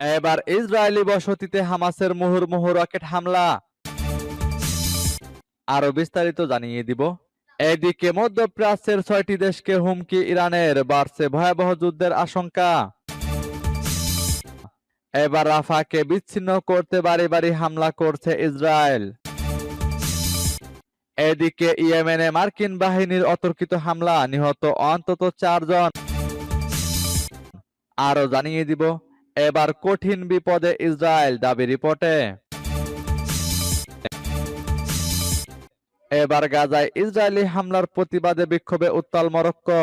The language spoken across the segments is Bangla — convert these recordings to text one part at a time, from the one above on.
এবার ইসরায়েলি বসতিতে হামাসের মুহুর্মুহু রকেট হামলা। আরও বিস্তারিত জানিয়ে দিব। এদিকে মধ্যপ্রাচ্যের ছয়টি দেশকে হুমকি ইরানের, বাড়ছে ভয়াবহ যুদ্ধের আশঙ্কা। এবার রাফাকে বিচ্ছিন্ন করতে বাড়ি বাড়ি হামলা করছে ইসরায়েল। এদিকে ইয়েমেনে মার্কিন বাহিনীর অতর্কিত হামলা, নিহত অন্তত চারজন। আরও জানিয়ে দিব। এবার কঠিন বিপদে ইসরায়েল দাবি রিপোর্টে। এবার গাজায় ইসরায়েলি হামলার প্রতিবাদে বিক্ষোভে উত্তাল মরক্কো।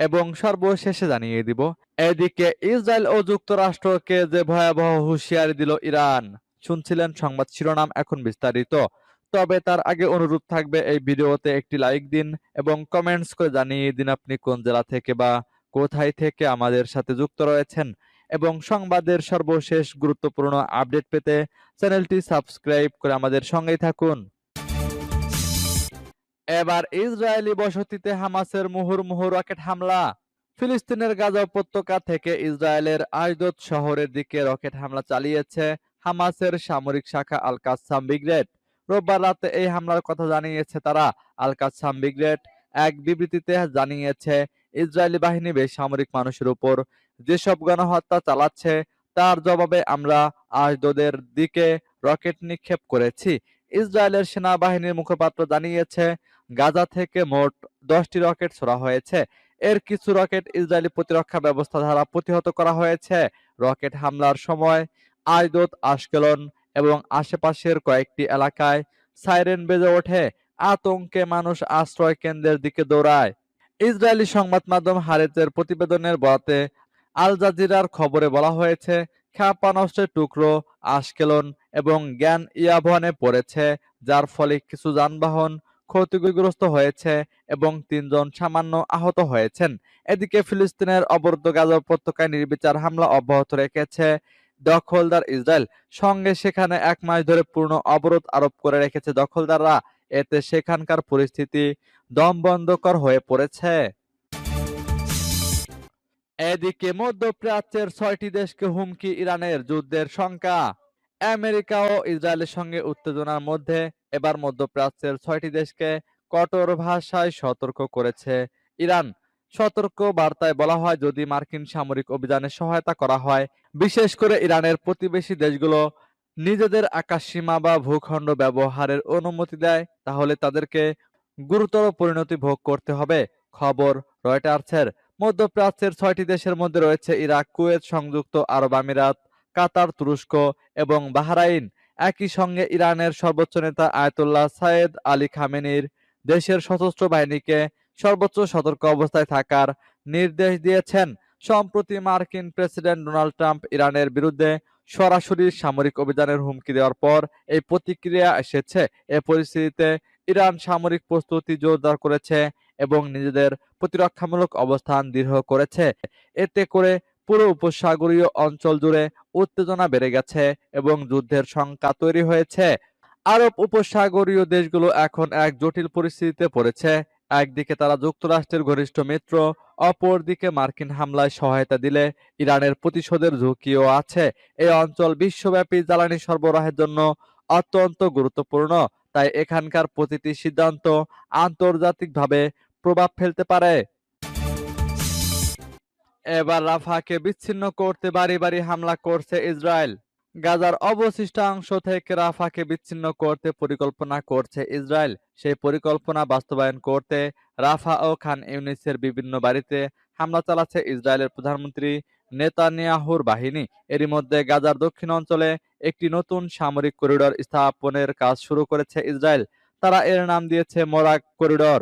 এবং সর্বশেষে জানিয়ে দিব, এদিকে ইসরায়েল ও যুক্তরাষ্ট্রকে যে ভয়াবহ হুঁশিয়ারি দিল ইরান, শুনছিলেন সংবাদ শিরোনাম এখন বিস্তারিত। তবে তার আগে অনুরোধ থাকবে এই ভিডিওতে একটি লাইক দিন এবং কমেন্টস করে জানিয়ে দিন আপনি কোন জেলা থেকে বা কোথায় থেকে আমাদের সাথে যুক্ত রয়েছেন এবং সংবাদের সর্বশেষ গুরুত্বপূর্ণ আপডেট পেতে চ্যানেলটি সাবস্ক্রাইব করে আমাদের সঙ্গেই থাকুন। এবার ইসরায়েলি বসতিতে হামাসের মুহুর্মুহু রকেট হামলা। ফিলিস্তিনের গাজা উপত্যকা থেকে ইসরায়েলের আইদত শহরের দিকে রকেট হামলা চালিয়েছে হামাসের সামরিক শাখা আল কাসাম ব্রিগেড। রোববার রাতে এই হামলার কথা জানিয়েছে তারা। আল কাসাম ব্রিগেড এক বিবৃতিতে জানিয়েছে ইসরায়েলি বাহিনী বেসামরিক মানুষের উপর যেসব গণহত্যা চালাচ্ছে, তার জবাবে আমরা আজদদের দিকে রকেট নিক্ষেপ করেছি। ইসরায়েলের সেনাবাহিনীর মুখপাত্র জানিয়েছে, গাজা থেকে মোট দশটি রকেট ছোড়া হয়েছে। এর কিছু রকেট ইসরায়েলি প্রতিরক্ষা ব্যবস্থা দ্বারা প্রতিহত করা হয়েছে। রকেট হামলার সময় আইদত আশকেলন এবং আশেপাশের কয়েকটি এলাকায় সাইরেন বেজে ওঠে। আতঙ্কে মানুষ আশ্রয় কেন্দ্রের দিকে দৌড়ায়। ইসরায়েলি সংবাদ মাধ্যম হারেতের প্রতিবেদনের বরাতে আল জাজিরার খবরে বলা হয়েছে ক্ষেপণাস্ত্রের টুকরো, আশকেলন এবং জ্ঞান ইয়াভনে পড়েছে, যার ফলে কিছু যানবাহন ক্ষতিগ্রস্ত হয়েছে এবং তিনজন সামান্য আহত হয়েছেন। এদিকে ফিলিস্তিনের অবরুদ্ধ গাজা উপত্যকায় নির্বিচার হামলা অব্যাহত রেখেছে দখলদার ইসরায়েল। সঙ্গে সেখানে এক মাস ধরে পূর্ণ অবরোধ আরোপ করে রেখেছে দখলদাররা। এতে সেখানকার পরিস্থিতি দমবন্ধকর হয়ে পড়েছে। এদিকে মধ্যপ্রাচ্যের ছয়টি দেশকে হুমকি ইরানের যুদ্ধের শঙ্কা। আমেরিকা ও ইসরায়েলের সঙ্গে উত্তেজনার মধ্যে এবার মধ্যপ্রাচ্যের ছয়টি দেশকে কঠোর ভাষায় সতর্ক করেছে ইরান। সতর্ক বার্তায় বলা হয়, যদি মার্কিন সামরিক অভিযানে সহায়তা করা হয়, বিশেষ করে ইরানের প্রতিবেশী দেশগুলো নিজেদের আকাশসীমা বা ভূখণ্ড ব্যবহারের অনুমতি দেয়, তাহলে তাদেরকে গুরুতর পরিণতি ভোগ করতে হবে। খবর, রয়টার্সের মধ্যপ্রাচ্যের ছয়টি দেশের মধ্যে রয়েছে ইরাক, কুয়েত সংযুক্ত আরব আমিরাত, কাতার, তুরস্ক এবং বাহরাইন। একই সঙ্গে ইরানের সর্বোচ্চ নেতা আয়তুল্লাহ সায়েদ আলী খামেনির দেশের সশস্ত্র বাহিনীকে সর্বোচ্চ সতর্ক অবস্থায় থাকার নির্দেশ দিয়েছেন। সম্প্রতি মার্কিন প্রেসিডেন্ট ডোনাল্ড ট্রাম্প ইরানের বিরুদ্ধে সরাসরি সামরিক অভিযানের হুমকি দেওয়ার পর এই প্রতিক্রিয়া এসেছে। এ পরিস্থিতিতে ইরান সামরিক প্রস্তুতি জোরদার করেছে এবং নিজেদের প্রতিরক্ষামূলক অবস্থান দৃঢ় করেছে। এতে করে পুরো উপসাগরীয় অঞ্চল জুড়ে উত্তেজনা বেড়ে গেছে এবং যুদ্ধের সংখ্যা তৈরি হয়েছে। আরব উপসাগরীয় দেশগুলো এখন এক জটিল পরিস্থিতিতে পড়েছে। একদিকে তারা যুক্তরাষ্ট্রের ঘনিষ্ঠ মিত্র, অপরদিকে মার্কিন হামলায় সহায়তা দিলে ইরানের প্রতিশোধের ঝুঁকিও আছে। এই অঞ্চল বিশ্বব্যাপী জ্বালানি সরবরাহের জন্য অত্যন্ত গুরুত্বপূর্ণ। তাই এখানকার প্রতিটি সিদ্ধান্ত আন্তর্জাতিকভাবে প্রভাব ফেলতে পারে। এবার রাফাকে বিচ্ছিন্ন করতে বাড়ি বাড়ি হামলা করছে ইসরায়েল। গাজার অবশিষ্টাংশ থেকে রাফাকে বিচ্ছিন্ন করতে পরিকল্পনা করছে ইসরায়েল। সেই পরিকল্পনা বাস্তবায়ন করতে রাফা ও খান ইউনিসের বিভিন্ন বাড়িতে হামলা চালাচ্ছে ইসরায়েলের প্রধানমন্ত্রী নেতানিয়াহুর বাহিনী। এরই মধ্যে গাজার দক্ষিণ অঞ্চলে একটি নতুন সামরিক করিডোর স্থাপনের কাজ শুরু করেছে ইসরায়েল। তারা এর নাম দিয়েছে মোরাক করিডোর।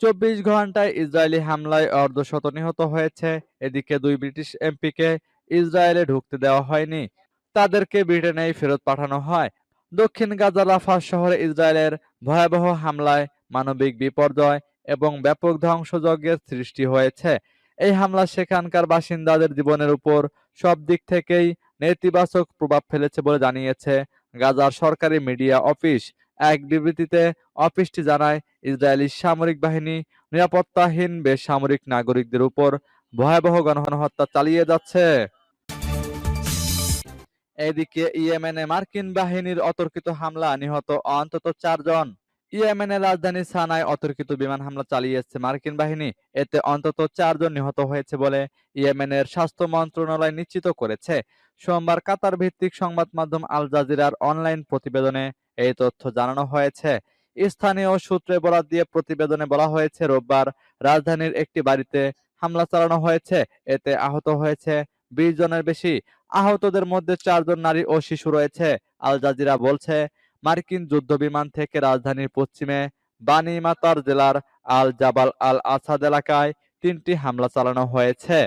চব্বিশ ঘন্টায় ইসরায়েলি হামলায় অর্ধশত নিহত হয়েছে। এদিকে দুই ব্রিটিশ এমপিকে ইসরায়েলে ঢুকতে দেওয়া হয়নি। তাদেরকে ব্রিটেনেই ফেরত পাঠানো হয়। দক্ষিণ গাজা রাফা শহরে ইসরায়েলের ভয়াবহ হামলায় মানবিক বিপর্যয় এবং ব্যাপক ধ্বংসযজ্ঞের সৃষ্টি হয়েছে। এই হামলা সেখানকার বাসিন্দাদের জীবনের উপর সব দিক থেকেই নেতিবাচক প্রভাব ফেলেছে বলে জানিয়েছে গাজার সরকারি মিডিয়া অফিস। এক বিবৃতিতে অফিসটি জানায়, ইসরায়েলি সামরিক বাহিনী নিরাপত্তাহীন বেসামরিক নাগরিকদের উপর ভয়াবহ গণহত্যা চালিয়ে যাচ্ছে। এদিকে ইয়েমেনে মার্কিন বাহিনীর অতর্কিত হামলা নিহত অন্তত চারজন। ইয়েমেনের রাজধানী সানায় অতর্কিত বিমান হামলা চালিয়েছে মার্কিন বাহিনী এতে অন্তত চারজন নিহত হয়েছে বলে ইয়েমেনের স্বাস্থ্য মন্ত্রণালয় নিশ্চিত করেছে। সোমবার কাতার ভিত্তিক সংবাদ মাধ্যম আল জাজিরার অনলাইন প্রতিবেদনে এই তথ্য জানানো হয়েছে। স্থানীয় সূত্রে বরাত দিয়ে প্রতিবেদনে বলা হয়েছে, রোববার রাজধানীর একটি বাড়িতে হামলা চালানো হয়েছে। এতে আহত হয়েছে বিশ জনের বেশি। আহতদের মধ্যে চারজন নারী ও শিশু রয়েছে। আল জাজিরা বলছে মার্কিন যুদ্ধ বিমান থেকে রাজধানীর পশ্চিমে বানি মাতার জেলার আল জাবাল আল আসাদ এলাকায় তিনটি হামলা চালানো হয়েছে।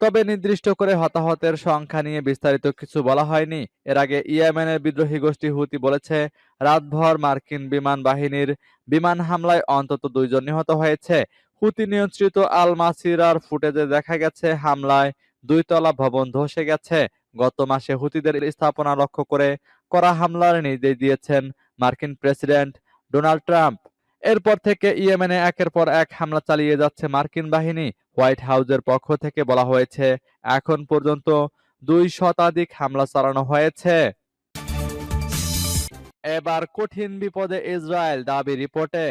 তবে নির্দিষ্ট করে হতাহতের সংখ্যা নিয়ে বিস্তারিত কিছু বলা হয়নি। এর আগে ইয়েমেনের বিদ্রোহী গোষ্ঠী হুতি বলেছে, রাতভর মার্কিন বিমান বাহিনীর বিমান হামলায় অন্তত দুইজন নিহত হয়েছে। হুতি নিয়ন্ত্রিত আল মাসিরার ফুটেজে দেখা গেছে, হামলায় দুইতলা ভবন ধসে গেছে। গত মাসে হুতিদের স্থাপনা লক্ষ্য করে করা হামলার নির্দেশ দিয়েছেন মার্কিন প্রেসিডেন্ট ডোনাল্ড ট্রাম্প। এরপর থেকে ইয়েমেনে একের পর এক হামলা চালিয়ে যাচ্ছে মার্কিন বাহিনী। হোয়াইট হাউসের পক্ষ থেকে বলা হয়েছে, এখন পর্যন্ত দুই শতাধিক হামলা চালানো হয়েছে। এবার কঠিন বিপদে ইসরায়েল দাবি রিপোর্টে।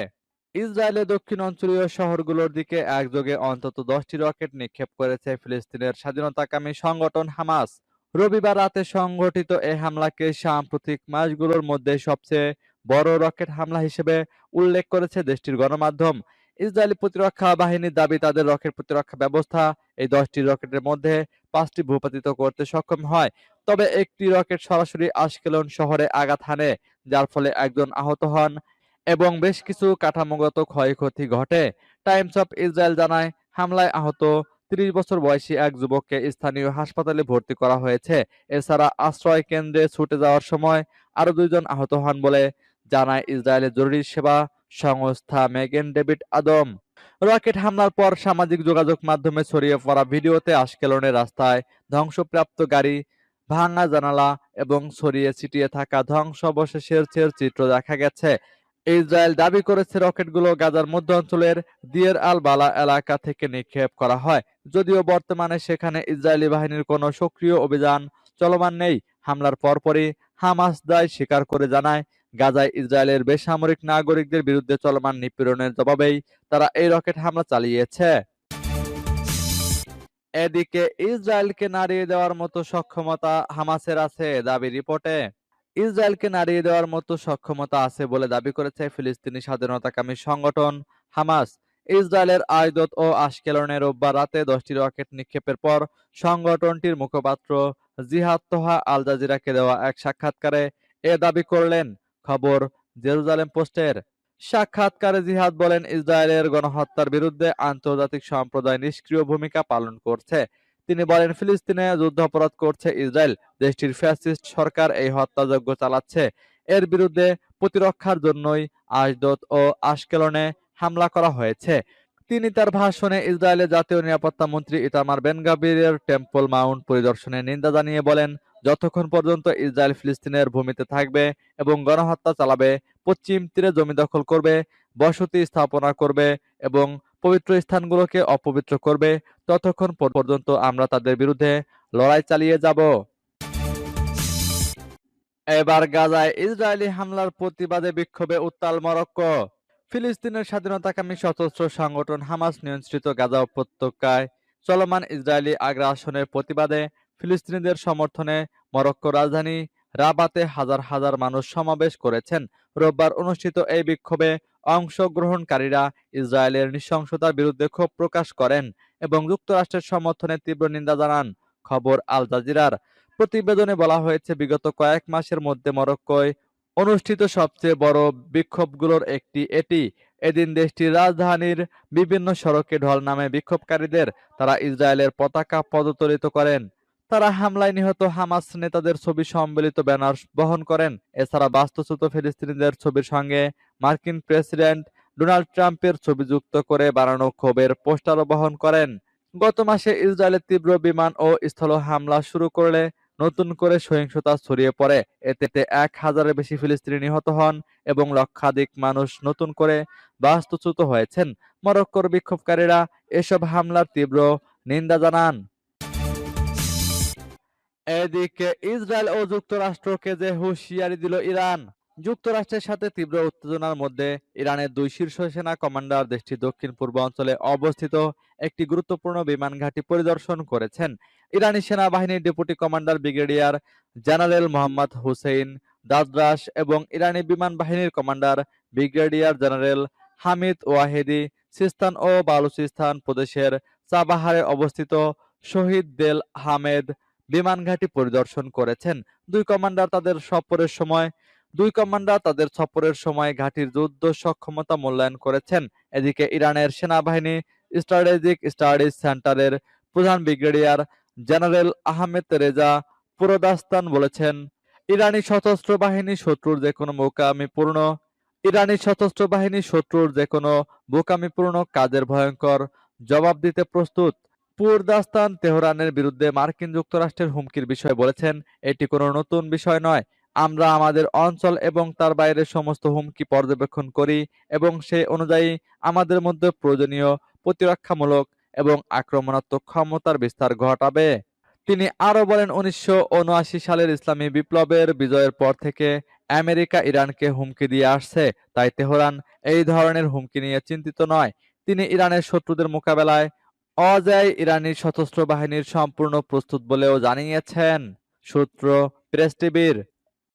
ইসরায়েলের দক্ষিণ অঞ্চলীয় শহরগুলোর দিকে একযোগে অন্তত দশটি রকেট নিক্ষেপ করেছে ফিলিস্তিনের স্বাধীনতাকামী সংগঠন হামাস। রবিবার রাতে সংঘটিত এই হামলাকে সাম্প্রতিক মাসগুলোর মধ্যে সবচেয়ে বড় রকেট হামলা হিসেবে উল্লেখ করেছে দেশটির গণমাধ্যম। ইসরায়েলি প্রতিরক্ষা বাহিনীর দাবি, তাদের রকেট প্রতিরক্ষা ব্যবস্থা এই দশটি রকেটের মধ্যে পাঁচটি ভূপাতিত করতে সক্ষম হয়। তবে একটি রকেট সরাসরি আশকেলন শহরে আঘাত হানে, যার ফলে একজন আহত হন এবং বেশ কিছু কাঠামোগত ক্ষয়ক্ষতি ঘটে। টাইমস অফ ইসরায়েল জানায়, হামলায় আহত তিরিশ বছর বয়সী এক যুবককে স্থানীয় হাসপাতালে ভর্তি করা হয়েছে। এছাড়া আশ্রয় কেন্দ্রে ছুটে যাওয়ার সময় আরও দুইজন আহত হন বলে জানায় ইসরায়েলের জরুরি সেবা সংস্থা মেগেন ডেভিড আদম। রকেট হামলার পর সামাজিক যোগাযোগ মাধ্যমে ছড়িয়ে পড়া ভিডিওতে আশকেলনের রাস্তায় ধ্বংসপ্রাপ্ত গাড়ি, ভাঙা জানালা এবং ছড়িয়ে ছিটিয়ে থাকা ধ্বংসাবশেষের চিত্র দেখা গেছে। ইসরায়েল দাবি করেছে রকেটগুলো গাজার মধ্য অঞ্চলের দিয়ের আল বালা এলাকা থেকে নিক্ষেপ করা হয়। যদিও বর্তমানে সেখানে ইসরায়েলি বাহিনীর কোনো সক্রিয় অভিযান চলমান নেই। হামলার পরপরই হামাস দায় স্বীকার করে জানায়, গাজায় ইসরায়েলের বেসামরিক নাগরিকদের বিরুদ্ধে চলমান নিপীড়নের জবাবেই তারা এই রকেট হামলা চালিয়েছে। এদিকে ইসরায়েলকে নাড়িয়ে দেওয়ার মতো সক্ষমতা হামাসের আছে দাবি রিপোর্টে। ইসরায়েলকে নাড়িয়ে দেওয়ার মতো সক্ষমতা আছে বলে দাবি করেছে ফিলিস্তিনি স্বাধীনতাকামী সংগঠন হামাস। ইসরায়েলের আয়দত ও আশকেলনে রোববার রাতে দশটি রকেট নিক্ষেপের পর সংগঠনটির মুখপাত্র জিহাদ তোহা আল জাজিরাকে দেওয়া এক সাক্ষাৎকারে এ দাবি করলেন। খবর জেরুজালেম পোস্টের। সাক্ষাৎকারে জিহাদ বলেন, ইসরায়েলের গণহত্যার বিরুদ্ধে আন্তর্জাতিক সম্প্রদায় নিষ্ক্রিয় ভূমিকা পালন করছে। তিনি বলেন, ফিলিস্তিনে যুদ্ধাপরাধ করছে ইসরায়েল। দেশটির ফ্যাসিস্ট সরকার এই হত্যাযজ্ঞ চালাচ্ছে। এর বিরুদ্ধে প্রতিরক্ষার জন্যই আশদত ও আশকেলনে হামলা করা হয়েছে। তিনি তার ভাষণে ইসরায়েলের জাতীয় নিরাপত্তা মন্ত্রী ইতামার বেনগাবিরের টেম্পল মাউন্ট পরিদর্শনে নিন্দা জানিয়ে বলেন, যতক্ষণ পর্যন্ত ইসরায়েল ফিলিস্তিনের ভূমিতে থাকবে এবং গণহত্যা চালাবে, পশ্চিম তীরে জমি দখল করবে, বসতি স্থাপনা করবে এবং পবিত্র স্থানগুলোকে অপবিত্র করবে, ততক্ষণ পর্যন্ত আমরা তাদের বিরুদ্ধে লড়াই চালিয়ে যাব। এবার গাজায় ইসরায়েলি হামলার প্রতিবাদে বিক্ষোভে উত্তাল মরক্কো। ফিলিস্তিনের স্বাধীনতাকামী সশস্ত্র সংগঠন হামাস নিয়ন্ত্রিত গাজা উপত্যকায় চলমান ইসরায়েলি আগ্রাসনের প্রতিবাদে ফিলিস্তিনিদের সমর্থনে মরক্কো রাজধানী রাবাতে হাজার হাজার মানুষ সমাবেশ করেছেন। রোববার অনুষ্ঠিত এই বিক্ষোভে অংশগ্রহণকারীরা ইসরায়েলের নৃশংসতার বিরুদ্ধে ক্ষোভ প্রকাশ করেন এবং যুক্তরাষ্ট্রের সমর্থনে তীব্র নিন্দা জানান। খবর আল জাজিরার। প্রতিবেদনে বলা হয়েছে, বিগত কয়েক মাসের মধ্যে মরক্কোয় অনুষ্ঠিত সবচেয়ে বড় বিক্ষোভগুলোর একটি এটি। এদিন দেশটির রাজধানীর বিভিন্ন সড়কে ঢল নামে বিক্ষোভকারীদের তারা ইসরায়েলের পতাকা পদতলিত করেন। তারা হামলায় নিহত হামাস নেতাদের ছবি সম্বলিত ব্যানার বহন করেন। এছাড়া বাস্তুচ্যুত ফিলিস্তিনিদের ছবির সঙ্গে মার্কিন প্রেসিডেন্ট ডোনাল্ড ট্রাম্পের ছবি যুক্ত করে বানানো ক্ষোভের পোস্টারও বহন করেন। গত মাসে ইসরায়েলের তীব্র বিমান ও স্থল হামলা শুরু করলে নতুন করে সহিংসতা ছড়িয়ে পড়ে। এতে এক হাজারের বেশি ফিলিস্তিনি নিহত হন এবং লক্ষাধিক মানুষ নতুন করে বাস্তুচ্যুত হয়েছেন। মরক্কোর বিক্ষোভকারীরা এসব হামলার তীব্র নিন্দা জানান। এদিকে ইসরায়েল ও যুক্তরাষ্ট্রকে যে হুঁশিয়ারি দিল ইরান যুক্তরাষ্ট্রের সাথে তীব্র উত্তেজনার মধ্যে ইরানের দুই শীর্ষ সেনা কমান্ডার দেশটির দক্ষিণ পূর্ব অঞ্চলে অবস্থিত একটি গুরুত্বপূর্ণ বিমান ঘাঁটি পরিদর্শন করেছেন। ইরানি সেনাবাহিনীর deputy commander brigadier general Mohammad Hossein Dadras এবং ইরানি বিমান বাহিনীর commander brigadier general Hamid Vahedi Sistan ও বালুচিস্তান প্রদেশের চাবাহারে অবস্থিত শহীদ দেল হামেদ বিমান ঘাঁটি পরিদর্শন করেছেন। দুই কমান্ডার তাদের সফরের সময় দুই কমান্ডার তাদের সফরের সময় ঘাঁটির যুদ্ধ সক্ষমতা মূল্যায়ন করেছেন। এদিকে ইরানের সেনাবাহিনী স্ট্র্যাটেজিক স্টাডিজ সেন্টারের প্রধান brigadier general Ahmad Reza Pourdastan বলেছেন, ইরানি সশস্ত্র বাহিনী শত্রুর যে কোনো বোকামিপূর্ণ, ইরানি সশস্ত্র বাহিনী শত্রুর যে কোনো বোকামিপূর্ণ কাজের ভয়ঙ্কর জবাব দিতে প্রস্তুত। পুরদাস্তান তেহরানের বিরুদ্ধে মার্কিন যুক্তরাষ্ট্রের হুমকির বিষয়ে বলেছেন, এটি কোনো নতুন বিষয় নয় আমরা আমাদের অঞ্চল এবং তার বাইরের সমস্ত হুমকি পর্যবেক্ষণ করি এবং সে অনুযায়ী আমাদের মধ্যে প্রয়োজনীয় প্রতিরক্ষামূলক এবং আক্রমণাত্মক ক্ষমতার বিস্তার ঘটাবে। তিনি আরও বলেন, উনিশশো উনআশি সালের ইসলামী বিপ্লবের বিজয়ের পর থেকে আমেরিকা ইরানকে হুমকি দিয়ে আসছে। তাই তেহরান এই ধরনের হুমকি নিয়ে চিন্তিত নয়। তিনি ইরানের শত্রুদের মোকাবেলায় অজয় ইরানি সশস্ত্র বাহিনীর সম্পূর্ণ প্রস্তুত বলেও জানিয়েছেন। সূত্র প্রেস টিভির।